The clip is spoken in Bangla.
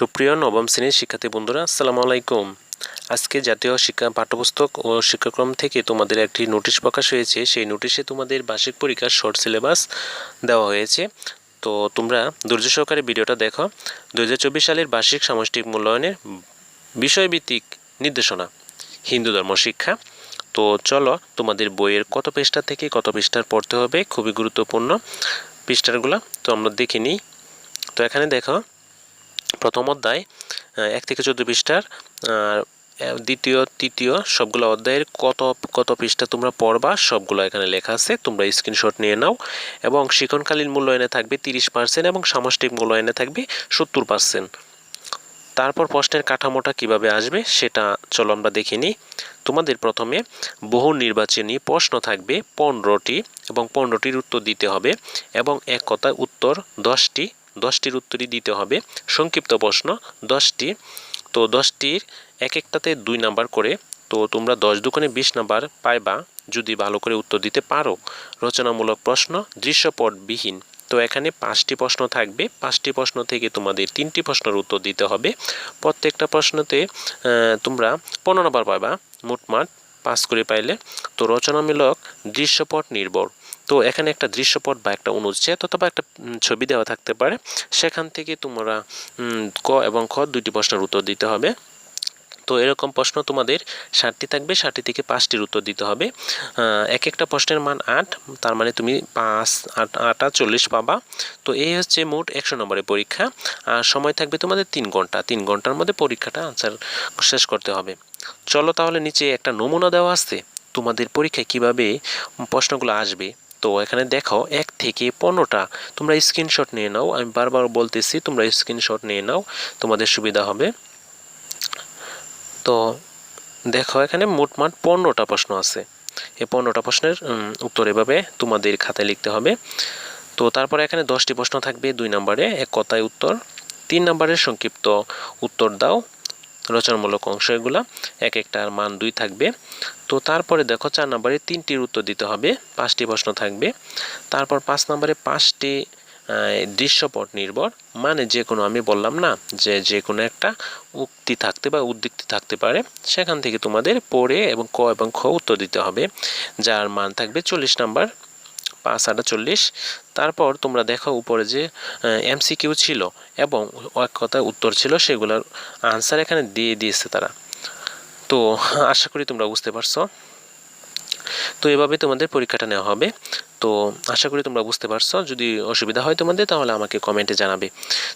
সুপ্রিয় নবম শ্রেণির শিক্ষার্থী বন্ধুরা, আসসালামু আলাইকুম। আজকে জাতীয় শিক্ষা পাঠ্যপুস্তক ও শিক্ষাক্রম থেকে তোমাদের একটি নোটিশ প্রকাশ হয়েছে। সেই নোটিশে তোমাদের বার্ষিক পরীক্ষার শর্ট সিলেবাস দেওয়া হয়েছে। তো তোমরা ধৈর্য সহকারে ভিডিওটা দেখো। দু হাজার চব্বিশ সালের বার্ষিক সামষ্টিক মূল্যায়নের বিষয়ভিত্তিক নির্দেশনা, হিন্দু ধর্ম শিক্ষা। তো চলো তোমাদের বইয়ের কত পৃষ্ঠা থেকে কত পৃষ্ঠার পড়তে হবে, খুবই গুরুত্বপূর্ণ পৃষ্ঠারগুলো তো আমরা দেখে নিই। তো এখানে দেখো প্রথম অধ্যায় এক থেকে চোদ্দ পৃষ্ঠার দ্বিতীয়, তৃতীয় সবগুলো অধ্যায়ের কত কত পৃষ্ঠা তোমরা পড়বা সবগুলো এখানে লেখা আছে। তোমরা স্ক্রিনশট নিয়ে নাও এবং শিক্ষণকালীন মূল্যায়নে থাকবে তিরিশ পার্সেন্ট এবং সামষ্টিক মূল্যায়নে থাকবে সত্তর পার্সেন্ট তারপর প্রশ্নের কাঠামোটা কীভাবে আসবে সেটা চলো আমরা দেখে নিই। তোমাদের প্রথমে বহু নির্বাচনী প্রশ্ন থাকবে পনেরোটি এবং পনেরোটির উত্তর দিতে হবে এবং এক কথায় উত্তর দশটি দশটির উত্তরই দিতে হবে। সংক্ষিপ্ত প্রশ্ন, দশটি। তো দশটির এক একটাতে দুই নাম্বার করে, তো তোমরা দশ দোকানে বিশ নাম্বার পাইবা, যদি ভালো করে উত্তর দিতে পারো। রচনামূলক প্রশ্ন, দৃশ্যপটবিহীন। তো এখানে পাঁচটি প্রশ্ন থাকবে। পাঁচটি প্রশ্ন থেকে তোমাদের তিনটি প্রশ্নের উত্তর দিতে হবে। প্রত্যেকটা প্রশ্নতে তোমরা পনেরো নাম্বার পাবা মোটমাট পাস করে পাইলে। তো রচনামূলক দৃশ্যপট নির্ভর। তো এখানে একটা দৃশ্যপট বা একটা অনুচ্ছেদ অথবা একটা ছবি দেওয়া থাকতে পারে। সেখান থেকে তোমরা ক এবং খ দুইটি প্রশ্নের উত্তর দিতে হবে। তো এরকম প্রশ্ন তোমাদের ষাটটি থাকবে ষাটটি থেকে পাঁচটির উত্তর দিতে হবে। এক একটা প্রশ্নের মান আট, তার মানে তুমি পাঁচ, আট, আটা চল্লিশ পাবা। তো এই হচ্ছে মোট একশো নম্বরের পরীক্ষা। আর সময় থাকবে তোমাদের তিন ঘণ্টা। তিন ঘণ্টার মধ্যে পরীক্ষাটা আনসার শেষ করতে হবে। চলো তাহলে নিচে একটা নমুনা দেওয়া আছে। তোমাদের পরীক্ষায় কীভাবে প্রশ্নগুলো আসবে। তো এখানে দেখো এক থেকে পনেরোটা। তোমরা স্ক্রিনশট নিয়ে নাও। আমি বারবার বলতেছি, তোমরা স্ক্রিনশট নিয়ে নাও। তোমাদের সুবিধা হবে। তো দেখো, এখানে মোটমাট পনেরোটা প্রশ্ন আছে। এই পনেরোটা প্রশ্নের উত্তর এভাবে তোমাদের খাতায় লিখতে হবে। তো তারপরে এখানে দশটি প্রশ্ন থাকবে দুই নম্বরে। এক কথায় উত্তর। তিন নম্বরের সংক্ষিপ্ত উত্তর দাও। রচনামূলক অংশ এগুলা এক একটার মান দুই থাকবে। তো তারপরে দেখো চার নম্বরে তিনটির উত্তর দিতে হবে, পাঁচটি প্রশ্ন থাকবে। তারপর পাঁচ নম্বরে পাঁচটি দৃশ্যপট নির্ভর মানে যে কোনো আমি বললাম না যে যে কোনো একটা উক্তি থাকতে বা উদ্দীক্তি থাকতে পারে, সেখান থেকে তোমাদের পড়ে এবং ক এবং খ উত্তর দিতে হবে, যার মান থাকবে চল্লিশ নাম্বার। পাঁচ আটা চল্লিশ। তারপর তোমরা দেখো উপরে যে এমসিকিউ ছিল এবং এক কথায় উত্তর ছিল সেগুলোর আনসার এখানে দিয়ে দিয়েছে তারা। তো আশা করি তোমরা বুঝতে পারছ। তো এভাবে তোমাদের পরীক্ষাটা নেওয়া হবে। তো আশা করি তোমরা বুঝতে পারছ। যদি অসুবিধা হয় তোমাদের তাহলে আমাকে কমেন্টে জানাবে।